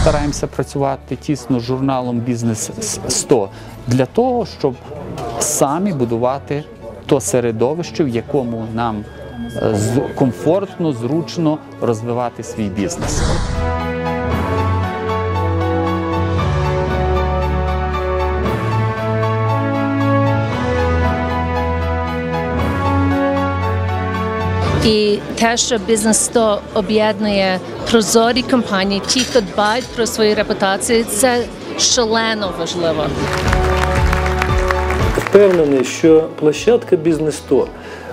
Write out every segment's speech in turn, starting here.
стараємося працювати тісно з журналом Бізнес 100 для того, щоб самі будувати то середовище, в якому нам е, комфортно, зручно розвивати свій бізнес. І те, що бізнес 100 об'єднує прозорі компанії, ті, хто дбають про свою репутацію, це шалено важливо. Впевнений, що площадка Бізнес 100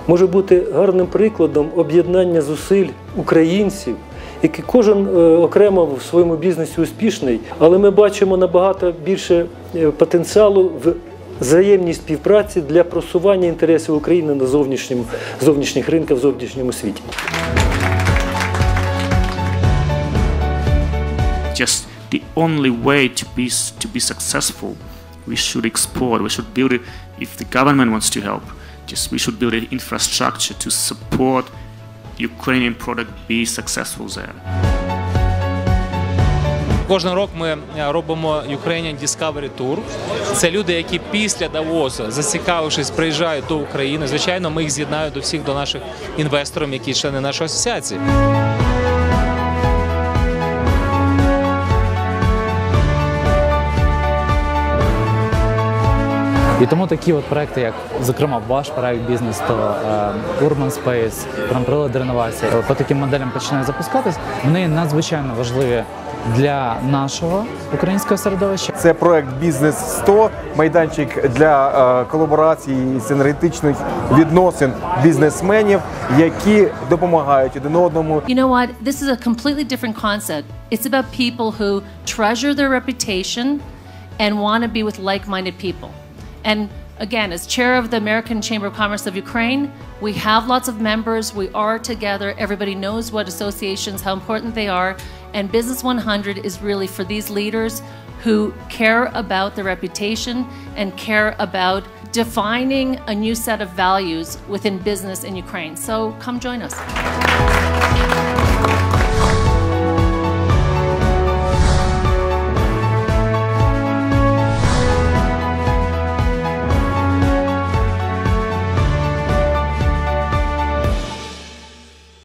може бути гарним прикладом об'єднання зусиль українців, які кожен е, окремо в своєму бізнесі успішний, але ми бачимо набагато більше е, потенціалу в взаємній співпраці для просування інтересів України на зовнішньому зовнішніх ринках в зовнішньому світі. just the only way to be to be successful we should explore we should build it if the government wants to help just we should build an infrastructure to support ukrainian product be successful there Кожен рок ми е, робимо Ukrainian Discovery Tour. Це люди, які після Давосу, зацікавившись, приїжджають до України. Звичайно, ми їх з'єднаємо до всіх до наших інвесторів, які члени нашої асоціації. І тому такі от проекти, як зокрема ваш проект бізнес, то е, Urban Space, промприлад реновації, по таким моделям починають запускатись. Вони надзвичайно важливі для нашого українського середовища. Це проект Бізнес 100 майданчик для е, колаборації і синергетичних відносин бізнесменів, які допомагають один одному You know what? This is a completely different concept. It's about people who treasure their reputation and want to be with like minded people. And again, as chair of the American Chamber of Commerce of Ukraine, we have lots of members. We are together. Everybody knows what associations, how important they are. And Business 100 is really for these leaders who care about their reputation and care about defining a new set of values within business in Ukraine. So come join us.